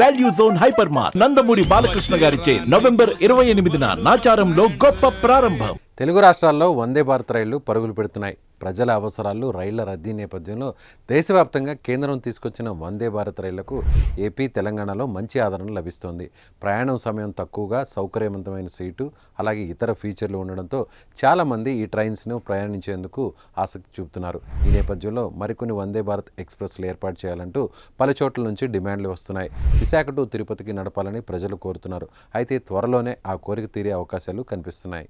Value zone hyper mart Nandamuri Balakrishna గారిచే November ఇరవై ఎనిమిదిన నాచారంలో గొప్ప ప్రారంభం. తెలుగు రాష్ట్రాల్లో వందే భారత్ రైళ్ళు పరుగులు పెడుతున్నాయి. ప్రజల అవసరాలు రైళ్ళ రద్దీ నేపథ్యంలో దేశవ్యాప్తంగా కేంద్రం తీసుకొచ్చిన వందే భారత్ రైళ్ళకు ఏపీ తెలంగాణలో మంచి ఆదరణ లభిస్తోంది. ప్రయాణం సమయం తక్కువగా సౌకర్యవంతమైన సీటు అలాగే ఇతర ఫీచర్లు ఉండడంతో చాలామంది ఈ ట్రైన్స్ను ప్రయాణించేందుకు ఆసక్తి చూపుతున్నారు. ఈ నేపథ్యంలో మరికొన్ని వందే భారత్ ఎక్స్ప్రెస్లు ఏర్పాటు చేయాలంటూ పలు చోట్ల నుంచి డిమాండ్లు వస్తున్నాయి. విశాఖ టు తిరుపతికి నడపాలని ప్రజలు కోరుతున్నారు. అయితే త్వరలోనే ఆ కోరిక తీరే అవకాశాలు కనిపిస్తున్నాయి.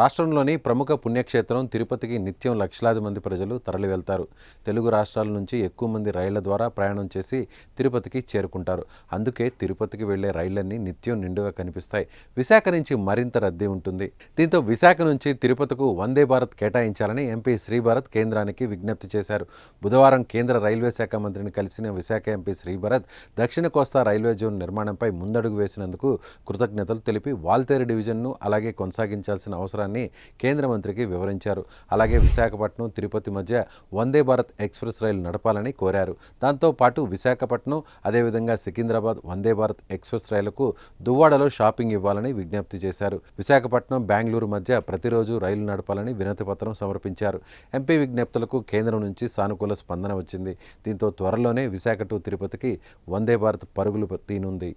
రాష్ట్రంలోని ప్రముఖ పుణ్యక్షేత్రం తిరుపతికి నిత్యం లక్షలాది మంది ప్రజలు తరలి వెళ్తారు తెలుగు రాష్ట్రాల నుంచి ఎక్కువ మంది రైళ్ళ ద్వారా ప్రయాణం చేసి తిరుపతికి చేరుకుంటారు. అందుకే తిరుపతికి వెళ్ళే రైళ్ళన్నీ నిత్యం నిండుగా కనిపిస్తాయి. విశాఖ నుంచి మరింత రద్దీ ఉంటుంది. దీంతో విశాఖ నుంచి తిరుపతికు వందే భారత్ కేటాయించాలని ఎంపీ శ్రీభారత్ కేంద్రానికి విజ్ఞప్తి చేశారు. బుధవారం కేంద్ర రైల్వే శాఖ మంత్రిని కలిసిన విశాఖ ఎంపీ శ్రీభరత్ దక్షిణ కోస్తా రైల్వే జోన్ నిర్మాణంపై ముందడుగు వేసినందుకు కృతజ్ఞతలు తెలిపి వాల్తేరు డివిజన్ను అలాగే కొనసాగించాల్సిన అవసరాన్ని కేంద్ర మంత్రికి వివరించారు. అలాగే విశాఖపట్నం తిరుపతి మధ్య వందే భారత్ ఎక్స్ప్రెస్ రైలు నడపాలని కోరారు. దాంతో పాటు విశాఖపట్నం అదేవిధంగా సికింద్రాబాద్ వందే భారత్ ఎక్స్ప్రెస్ రైలుకు దువ్వాడలో షాపింగ్ ఇవ్వాలని విజ్ఞప్తి చేశారు. విశాఖపట్నం బెంగళూరు మధ్య ప్రతిరోజు రైలు నడపాలని వినతి పత్రం సమర్పించారు. ఎంపీ విజ్ఞప్తులకు కేంద్రం నుంచి సానుకూల స్పందన వచ్చింది. దీంతో త్వరలోనే విశాఖ టు తిరుపతికి వందే భారత్ పరుగులు తీనుంది.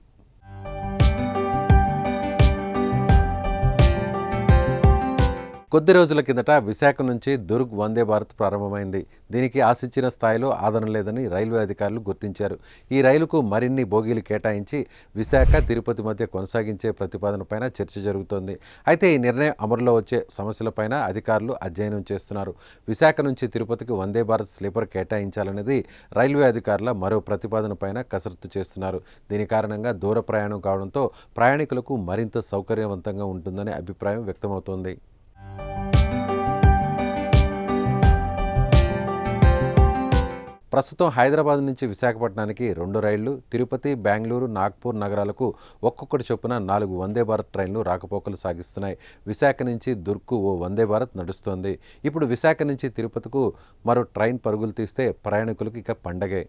కొద్ది రోజుల కిందట విశాఖ నుంచి దుర్గ్ వందే భారత్ ప్రారంభమైంది. దీనికి ఆశించిన స్థాయిలో ఆదరణ లేదని రైల్వే అధికారులు గుర్తించారు. ఈ రైలుకు మరిన్ని బోగీలు కేటాయించి విశాఖ తిరుపతి మధ్య కొనసాగించే ప్రతిపాదనపైన చర్చ జరుగుతోంది. అయితే ఈ నిర్ణయం అమలులో వచ్చే సమస్యలపైన అధికారులు అధ్యయనం చేస్తున్నారు. విశాఖ నుంచి తిరుపతికి వందే భారత్ స్లీపర్ కేటాయించాలనేది రైల్వే అధికారుల మరో ప్రతిపాదనపైన కసరత్తు చేస్తున్నారు. దీని కారణంగా దూర ప్రయాణం కావడంతో ప్రయాణికులకు మరింత సౌకర్యవంతంగా ఉంటుందనే అభిప్రాయం వ్యక్తమవుతోంది. ప్రస్తుతం హైదరాబాద్ నుంచి విశాఖపట్నానికి రెండు రైళ్ళు తిరుపతి బెంగళూరు నాగ్పూర్ నగరాలకు ఒక్కొక్కటి చొప్పున నాలుగు వందే భారత్ ట్రైన్లు రాకపోకలు సాగిస్తున్నాయి. విశాఖ నుంచి దుర్గ్కు ఓ వందే భారత్ నడుస్తోంది. ఇప్పుడు విశాఖ నుంచి తిరుపతికు మరో ట్రైన్ పరుగులు తీస్తే ప్రయాణికులకు ఇక పండగే.